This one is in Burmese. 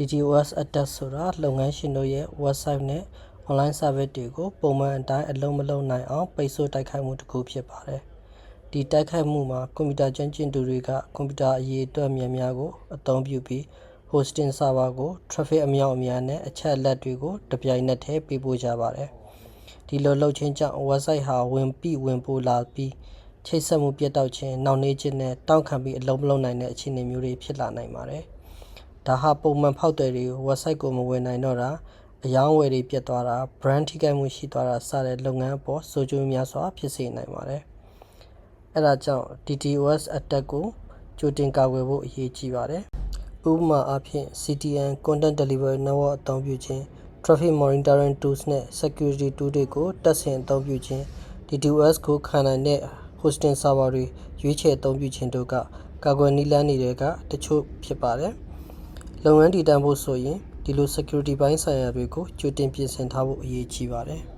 DDoS attack ဆိုတာလုပ်ငန်းရှင်တို့ရဲ့ website နဲ့ online service တွေကို ပုံမှန်အတိုင်းအလုံးမလုံးနိုင်အောင်ပိတ်ဆို့တိုက်ခိုက်မှုတစ်ခုဖြစ်ပါတယ်။ဒီတိုက်ခိုက်မှုမှာကွန်ပျူတာကျွမ်းကျင်သူတွေကကွန်ပျူတာအရေးအတွက်များများကိုအသုံးပြုပြီး hosting server ကို traffic အမြောက်အများနဲ့အချက်အလက်တွေကိုတပြိုင်နက်တည်းပေးပို့ကြပါတယ်။ဒီလိုလုပ်ခြင်းကြောင့် website ဟာဝင်ပြီးဝင်ပို့လာပြီးချိတ်ဆက်မှုပြတ်တောက်ခြင်း၊နှောင့်နှေးခြင်းနဲ့တောင့်ခံပြီးအလုံးမလုံးနိုင်တဲ့အခြေအနေမျိုးတွေဖြစ်လာနိုင်ပါတယ်။ ဒါဟာပုံမှန်ဖောက်သည်တွေ website ကိုမဝင်နိုင်တော့တာအယောင်းဝယ်တွေပြတ်သွားတာ brand ထိခိုက်မှုရှိသွားတာစတဲ့လုပ်ငန်းအပေါ်ဆိုးကျိုးများစွာဖြစ်စေနိုင်ပါတယ်။အဲဒါကြောင့် DDoS attack ကိုကြိုတင်ကာကွယ်ဖို့အရေးကြီးပါတယ်။ဥပမာအားဖြင့် CDN Content Delivery Network အသုံးပြုခြင်း Traffic Monitoring Tools နဲ့ Security Tool တွေကိုတပ်ဆင်အသုံးပြုခြင်း DDoS ကိုခံနိုင်တဲ့ hosting server တွေရွေးချယ်အသုံးပြုခြင်းတို့ကကာကွယ်နည်းလမ်းတွေကတချို့ဖြစ်ပါတယ်။ လုပ်ငန်းတည်တံ့ဖို့ဆိုရင်ဒီလို security ဘိုင်းဆိုင်ရာတွေကို ကြိုတင်ပြင်ဆင်ထားဖို့အရေးကြီးပါတယ်။